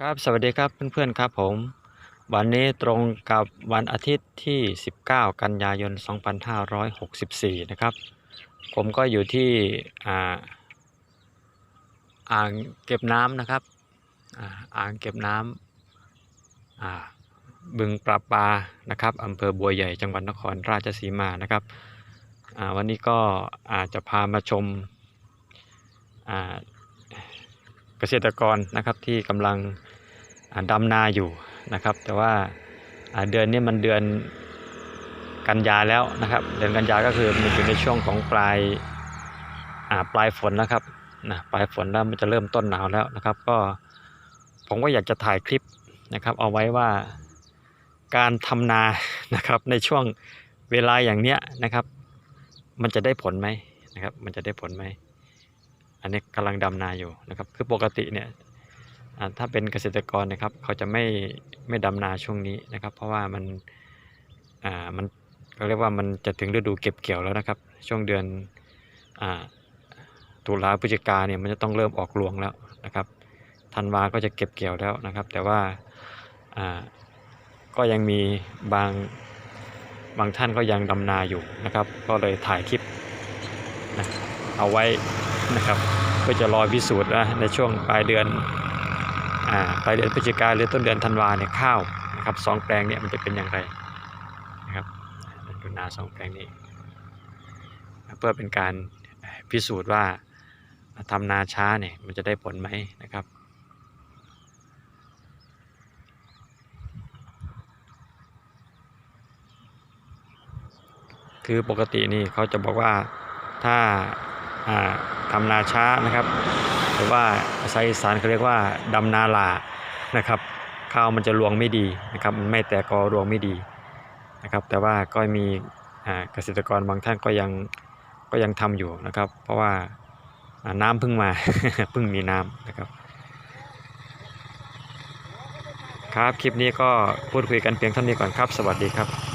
ครับสวัสดีครับเพื่อนๆครับผม วันนี้ตรงกับวันอาทิตย์ที่ 19 กันยายน 2564 นะครับ ผมก็อยู่ที่อ่าอ่างเก็บน้ำนะครับอ่าอ่างเก็บน้ำอ่าบึงปราปานะครับอำเภอบัวใหญ่จังหวัดนครราชสีมานะครับอ่าวันนี้ก็อาจจะพามาชมอ่าเกษตรกรนะครับที่กำลัง ดำนาอยู่นะครับ แต่ว่าเดือนนี้มันเดือนกันยาแล้วนะครับ เดือนกันยาก็คือมันอยู่ในช่วงของปลายปลายฝนนะครับนะปลายฝนแล้วมันจะเริ่มต้นหนาวแล้วนะครับ ก็ผมก็อยากจะถ่ายคลิปนะครับ เอาไว้ว่าการทำนานะครับในช่วงเวลาอย่างเนี้ยนะครับ มันจะได้ผลไหมนะครับ มันจะได้ผลไหมอันนี้กำลังดำนาอยู่นะครับ คือปกติเนี่ย ถ้าเป็นเกษตรกรนะครับ เขาจะไม่ไม่ดำนาช่วงนี้นะครับ เพราะว่ามันอ่ามันเขาเรียกว่ามันจะถึงฤดูเก็บเกี่ยวแล้วนะครับ ช่วงเดือนอ่าตุลาพฤศจิกาเนี่ยมันจะต้องเริ่มออกรวงแล้วนะครับธันวาก็จะเก็บเกี่ยวแล้วนะครับ แต่ว่าอ่าก็ยังมีบางบางท่านก็ยังดำนาอยู่นะครับ ก็เลยถ่ายคลิปนะเอาไว้นะครับเพื่อจะรอพิสูจน์นะในช่วงปลายเดือน ปลายเดือนพฤศจิกาหรือต้นเดือนธันวาเนี่ยข้าวนะครับสองแปลงเนี่ยมันจะเป็นอย่างไรนะครับดูนาสองแปลงนี้ เพื่อเป็นการพิสูจน์ว่าทำนาช้าเนี่ยมันจะได้ผลไหมนะครับคือปกตินี่เขาจะบอกว่าถ้าอ่าทำนาช้านะครับ รือว่าภาษาอีสานเขาเรียกว่าดำนาลานะครับ ข้าวมันจะรวงไม่ดีนะครับมันไม่แตกกอรวงไม่ดีนะครับ แต่ว่าก็มีเกษตรกรบางท่านก็ยังก็ยังทำอยู่นะครับ เพราะว่าน้ำเพิ่งมาเพิ่งมีน้ำนะครับ ครับคลิปนี้ก็พูดคุยกันเพียงเท่านี้ก่อนครับ สวัสดีครับ